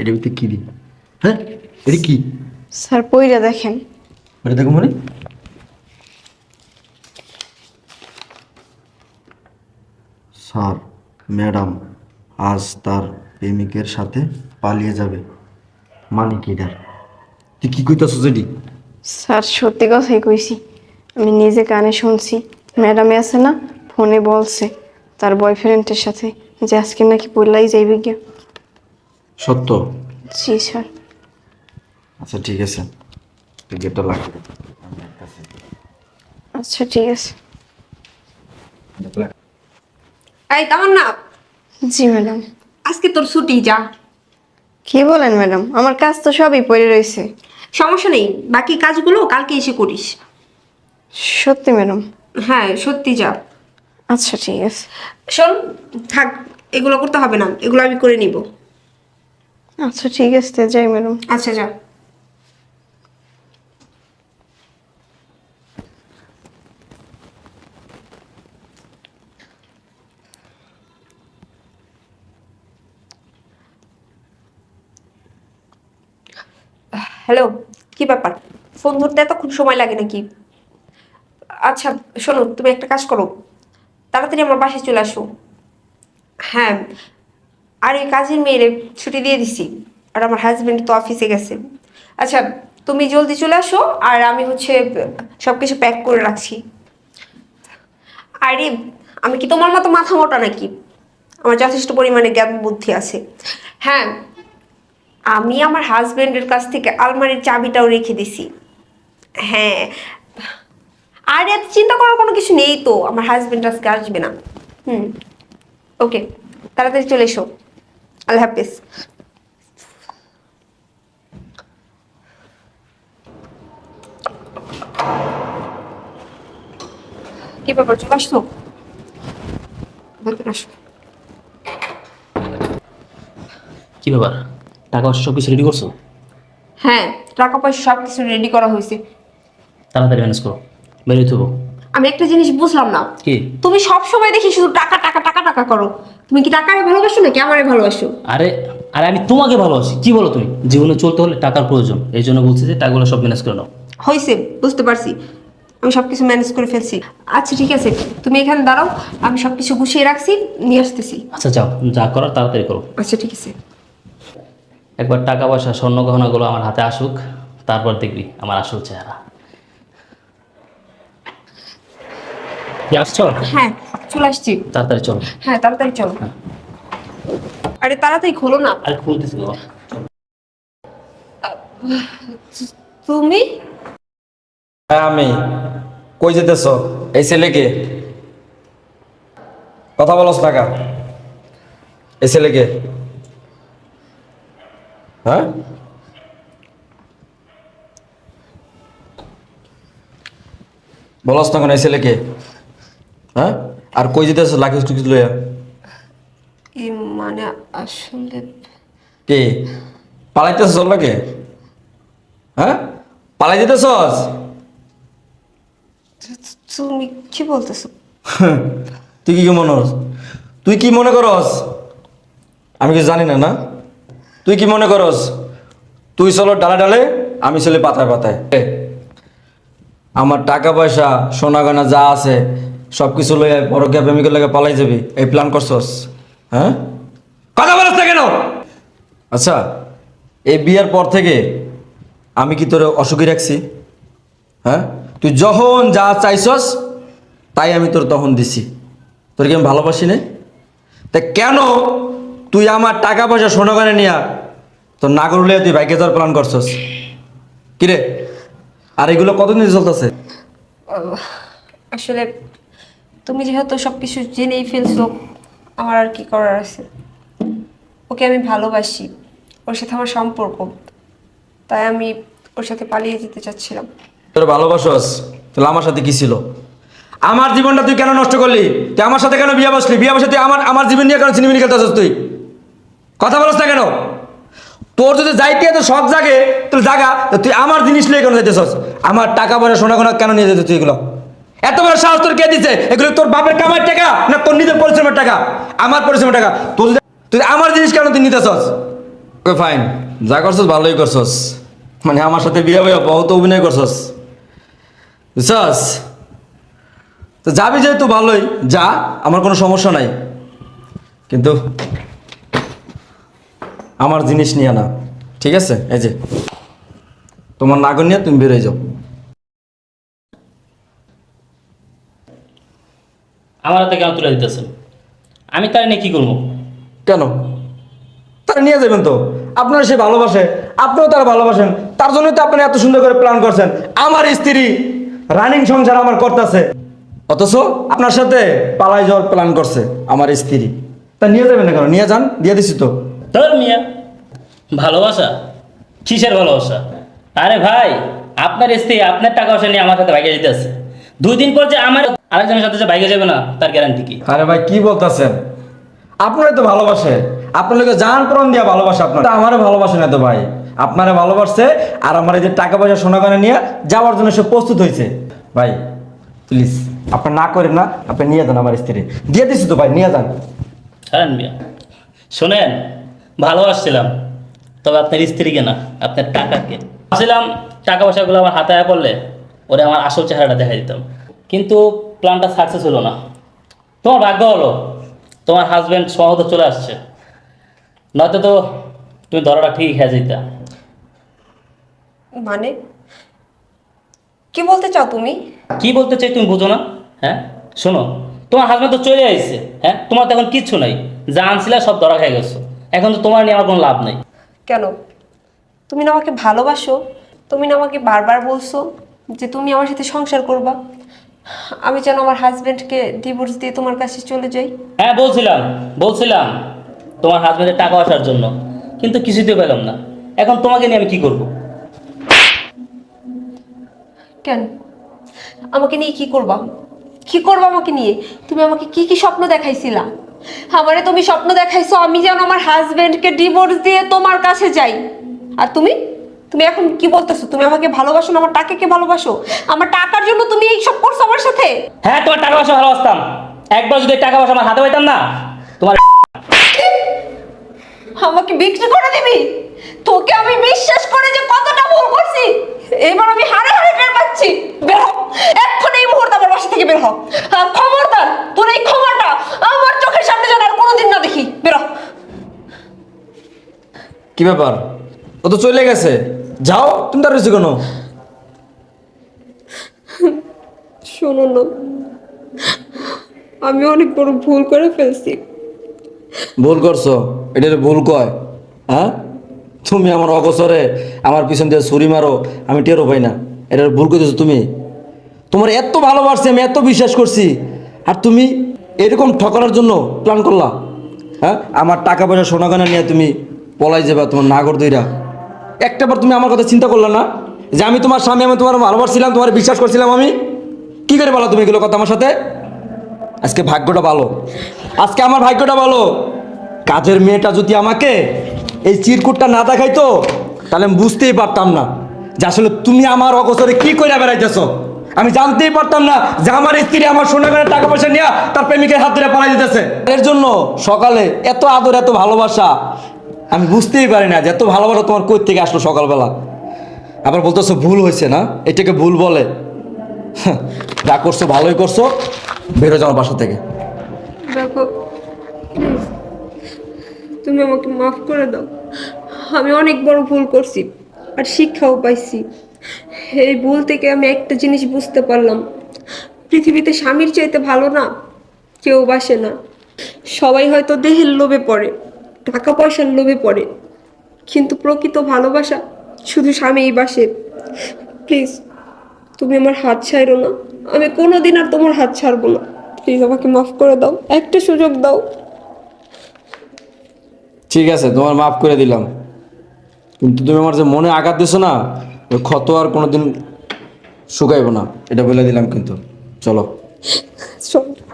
এটা ভিতরে কি দি হ্যাঁ? এটা কি? স্যার পইরা দেখেন। এটা দেখো মানে? স্যার ম্যাডাম আজ তার প্রেমিকের সাথে পালিয়ে যাবে। মানে কি এটার তুই কি কইতাছিস এটি? স্যার সত্যি কথাই কইছি। আমি নিজে কানে শুনছি। ম্যাডামে আছে না ফোনে বলছে। তার বয়ফ্রেন্ডের সাথে। যে আজকে নাকি পড়লাই যাইবে গিয়া। সত্য? জি স্যার। আচ্ছা ঠিক আছে। তুই গেটটা লাগবে আচ্ছা ঠিক আছে। এই তেমন না জি ম্যাডাম। আজকে তোর ছুটি যা। কি বলেন ম্যাডাম? আমার কাজ তো সবই পড়ে রয়েছে। সমস্যা নেই। বাকি কাজগুলো কালকে এসে করিস। সত্যি ম্যাডাম? হ্যাঁ সত্যি যা। আচ্ছা ঠিক আছে। শোন থাক এগুলো করতে হবে না। এগুলো আমি করে নিব। আচ্ছা ঠিক আছে যাই ম্যাডাম আচ্ছা যা হ্যালো কি ব্যাপার? ফোন ধরতে এতক্ষণ সময় লাগে নাকি? আচ্ছা শোনো তুমি একটা কাজ করো। তাড়াতাড়ি আমার বাসায় চলে আসো। হ্যাঁ। আর ওই কাজের মেয়েরে ছুটি দিয়ে দিছি। আর আমার হাজব্যান্ড তো অফিসে গেছে। আচ্ছা তুমি জলদি চলে আসো আর আমি হচ্ছে সব কিছু প্যাক করে রাখছি। আরে, আমি কি তোমার মতো মাথা মোটা নাকি? আমার যথেষ্ট পরিমাণে জ্ঞান বুদ্ধি আছে। হ্যাঁ আমি আমার হাজব্যান্ডের কাছ থেকে আলমারির চাবিটাও রেখে দিছি। হ্যাঁ আর এত চিন্তা করার কোনো কিছু নেই তো, আমার হাজবেন্ড আজকে আসবে না। হুম ওকে তাড়াতাড়ি চলে এসো। আল্লাহ হাফিজ। কি ব্যাপার চলে আসছো? কি ব্যাপার? টাকা পয়সা সব কিছু রেডি করছ? হ্যাঁ টাকা পয়সা সব কিছু রেডি করা হয়েছে। তাড়াতাড়ি ম্যানেজ করো বেরিয়ে থবো আমি একটা জিনিস বুঝলাম না। কি? তুমি সব সময় দেখি শুধু টাকা টাকা টাকা টাকা করো। তুমি কি টাকারে ভালোবাসো নাকি আমারে ভালোবাসো? আরে আরে আমি তোমাকে ভালোবাসি কি বলো তুমি? জীবনে চলতে হলে টাকার প্রয়োজন। এই জন্য বলছি যে টাকাগুলো সব ম্যানেজ করে নাও। হয়েছে বুঝতে পারছি। আমি সব কিছু ম্যানেজ করে ফেলছি। আচ্ছা ঠিক আছে তুমি এখানে দাঁড়াও আমি সব কিছু গুছিয়ে রাখছি নিয়ে আসতেছি। আচ্ছা যাও যা করার তাড়াতাড়ি করো। আচ্ছা ঠিক আছে। একবার টাকা পয়সা স্বর্ণ গহনাগুলো আমার হাতে আসুক তারপর দেখবি আমার আসল চেহারা। আসছো? হ্যাঁ চলে আসছি। তাড়াতাড়ি চলো। হ্যাঁ তাড়াতাড়ি চলো। আরে তাড়াতাড়ি খোলো না। আরে খুলতেছি তুমি? হ্যাঁ আমি। কই যেতেছ? এই ছেলেকে? কথা বলস টাকা এই ছেলেকে? হ্যাঁ? বলস না কেন এই ছেলেকে? হ্যাঁ? আর কই যেতেছ লাকি টুকি লইয়া? মানে আসলে কে? পালাইতেছ লাগে হ্যাঁ? পালাই যেতেছস? তুমি কি তুই কি কি মনে হস তুই কি মনে করস? আমি কিছু জানি না না? তুই কি মনে করস? তুই চলো ডালে ডালে, আমি চলে পাতায় পাতায়। আমার টাকা পয়সা, সোনা গয়না যা আছে সব কিছু লইয়া পরকিয়া প্রেমিকের লাগে পালাই যাবি। এই প্ল্যান করছস? হ্যাঁ? কথা বলছ কেন? আচ্ছা এই বিয়ের পর থেকে আমি কি তোর অসুখী রাখছি? হ্যাঁ? তুই যখন যা চাইছস, তাই আমি তোর তখন দিছি। তোর কি আমি ভালোবাসি না? তা কেন তুই আমার টাকা পয়সা সোনা গয়না নিয়া তোর না করলে তুই বাইকে যাওয়ার প্ল্যান করছস? কিরে আর এগুলো কতদিন চলতেছে? আসলে তুমি যেহেতু সব কিছু জেনেই ফেলছো, আমার আর কি করার আছে? ওকে আমি ভালোবাসি, ওর সাথে আমার সম্পর্ক, তাই আমি ওর সাথে পালিয়ে যেতে চাচ্ছিলাম। তোর ভালোবাসস, তাহলে আমার সাথে কি ছিল? আমার জীবনটা তুই কেন নষ্ট করলি? তুই আমার সাথে কেন বিয়ে বসলি? বিয়ে বসে তুই আমার আমার জীবন নিয়ে কেন চিনিমিনি খেলতেছিস তুই? কথা বলস না কেন? তোর যদি যাইতে এত শখ জাগে, তাহলে জাগা তুই আমার জিনিস নিয়ে কেন যাইতেছস? আমার টাকা পয়সা, সোনা গোনা কেন নিয়ে যেতে তুই এগুলো? এত বড় সাহস তোর কে দিছে? এগুলো তোর বাপের কামার টাকা না তোর নিজের পরিশ্রমের টাকা? আমার পরিশ্রমের টাকা। যদি- তুই আমার জিনিস কেন তুই নিতেছস? ওকে ফাইন যা করছস, ভালোই করছস। মানে আমার সাথে বিয়ে হয়ে বহুত অভিনয় করছস। বুঝছস তো যাবি যেহেতু ভালোই যা আমার কোনো সমস্যা নাই। কিন্তু আমার জিনিস নিয়ে না ঠিক আছে? এই যে তোমার নাগর নিয়ে তুমি বেরোয় যাও। আমার হাতে কেন তুলে দিতেছেন। আমি তার নিয়ে কি করব? কেন? তারা নিয়ে যাবেন তো। আপনারা সে ভালোবাসে আপনিও তারা ভালোবাসেন। তার জন্যই তো আপনি এত সুন্দর করে প্ল্যান করছেন। আমার স্ত্রী রানিং সংসার আমার করতেছে। অথচ আপনার সাথে পালাই যাওয়ার প্ল্যান করছে আমার স্ত্রী। তা নিয়ে যাবেন না কেন? নিয়ে যান দিয়ে দিছি তো। তোর মিয়া ভালোবাসা? কিসের ভালোবাসা? আরে ভাই আপনার স্ত্রী আপনার টাকা পয়সা নিয়ে আমার সাথে বাইকে যেতে আছে। দুই দিন পর যে আমার আরেকজনের সাথে যে বাইকে যাবে না তার গ্যারান্টি কি? আরে ভাই কি বলতেছেন? আপনারা তো ভালোবাসে। আপনার লোকে জান প্রাণ দিয়া ভালোবাসে আপনার তা আমারে ভালোবাসে না তো ভাই। আপনারে ভালোবাসছে আর আমার এই যে টাকা পয়সা সোনা গয়না নিয়ে যাওয়ার জন্য সে প্রস্তুত হয়েছে। ভাই প্লিজ আপনি না করেন না, আপনি নিয়ে যান আমার স্ত্রী দিয়ে দিছি তো ভাই, নিয়ে যান। ছাড়েন মিয়া, শোনেন ভালোবাসছিলাম তবে আপনার স্ত্রীকে না, আপনার টাকাকে। ভাবছিলাম টাকা পয়সাগুলো আমার হাতে আয় পড়লে ওরে আমার আসল চেহারাটা দেখা দিতাম। কিন্তু প্ল্যানটা সাকসেস হলো না। তোমার ভাগ্য হলো, তোমার হাজব্যান্ড সহজে চলে আসছে। নয়তো তো তুমি ধরাটা ঠিকই খেয়ে যেতা মানে? কি বলতে চাও তুমি? কি বলতে চাই তুমি বুঝো না? হ্যাঁ? শোনো তোমার হাজব্যান্ড তো চলে আসছে হ্যাঁ? তোমার তো এখন কিচ্ছু নাই। যা আনছিলে সব ধরা খেয়ে গেছো। এখন তো তোমার নিয়ে আমার কোনো লাভ নাই। কেন? তুমি না আমাকে ভালোবাসো তুমি না আমাকে বারবার বলছো যে তুমি আমার সাথে সংসার করবা। আমি যেন আমার হাজব্যান্ডকে ডিভোর্স দিয়ে তোমার কাছে চলে যাই। হ্যাঁ বলছিলাম বলছিলাম তোমার হাজবেন্ডের টাকা আসার জন্য। কিন্তু কিছুতে পেলাম না। এখন তোমাকে নিয়ে আমি কি করব? কেন? আমাকে নিয়ে কি করবা? কি করবা আমাকে নিয়ে? তুমি আমাকে কি কি স্বপ্ন দেখাইছিলা? আমারে তুমি স্বপ্ন দেখাইছো আমি যেন আমার হাজবেন্ডকে ডিভোর্স দিয়ে তোমার কাছে যাই। আর তুমি? তুমি এখন কি বলতেছো? তুমি আমাকে ভালোবাসো না? আমার টাকাকে ভালোবাসো? আমার টাকার জন্য তুমি এই সব করছ আমার সাথে? হ্যাঁ তোমার টাকা পয়সা ভালোবাসতাম একবার যদি টাকা পয়সা আমার হাতে পাইতাম না তোমার আমাকে বিক্রি করে দিবি? তোকে আমি বিশ্বাস করে যে কতটা ভুল করছি। এবার আমি হারে হারে টের পাচ্ছি বের হ এখন এই মুহূর্তে আমার বাসা থেকে বের হ। খবরদার তোর এই খবরটা আমার চোখের সামনে যেন আর কোনোদিন না দেখি। বের কি ব্যাপার? ও তো চলে গেছে। যাও তুমি তার রয়েছে কোনো শোনো না আমি অনেক বড় ভুল করে ফেলছি। ভুল করছ? এটা ভুল কয়। হ্যাঁ? তুমি আমার অগসরে আমার পিছন দিয়ে ছুরি মারো আমি টেরো পাই না। এটা ভুল করতেছো তুমি? তোমার এত ভালোবাসছি, আমি এত বিশ্বাস করছি। আর তুমি এরকম ঠকানোর জন্য প্ল্যান করলা। হ্যাঁ? আমার টাকা পয়সা সোনা গয়না নিয়ে তুমি পলাই যাবে তোমার নাগর দইরা। একটাবার তুমি আমার কথা চিন্তা করলে না যে আমি তোমার স্বামী, আমি তোমার ভালোবাসছিলাম, তোমার বিশ্বাস করছিলাম আমি? কি করে বলো তুমি এগুলো কথা আমার সাথে? আজকে ভাগ্যটা ভালো। আজকে আমার ভাগ্যটা ভালো। কাজের মেয়েটা যদি আমাকে এই চিরকুটটা না দেখাইতো, তাহলে আমি বুঝতেই পারতাম না যে আসলে তুমি আমার অগসরে কি করে বেড়াইতেছো? আমি জানতেই পারতাম না যে আমার স্ত্রী আমার সোনাগানের টাকা পয়সা নিয়ে তার প্রেমিকের হাত ধরে পালাই দিতেছে। এর জন্য সকালে এত আদর এত ভালোবাসা আমি বুঝতেই পারি না যে এত ভালোবাসা তোমার কই থেকে আসলো সকালবেলা। আবার বলতেছো ভুল হয়েছে না? এটাকে ভুল বলে। হ্যাঁ, যা করছ ভালোই করছ বেরো যাও বাসা থেকে। দেখো তুমি আমাকে মাফ করে দাও। আমি অনেক বড় ভুল করছি আর শিক্ষাও পাইছি। এই ভুল থেকে আমি একটা জিনিস বুঝতে পারলাম। পৃথিবীতে স্বামীর চাইতে ভালো না, কেউ বাসে না। সবাই হয়তো দেহের লোভে পড়ে টাকা পয়সার লোভে পড়ে। কিন্তু প্রকৃত ভালোবাসা শুধু স্বামীই বাসে। প্লিজ, তুমি আমার হাত ছাড়ো না। আমি কোনোদিন আর তোমার হাত ছাড়বো না। প্লিজ আমাকে মাফ করে দাও। একটা সুযোগ দাও। ঠিক আছে, তোমার মাফ করে দিলাম। কিন্তু তুমি আমার যে মনে আঘাত দিছো না ক্ষত আর কোনোদিন শুকাইব না। এটা বলে দিলাম কিন্তু। চলো। চল।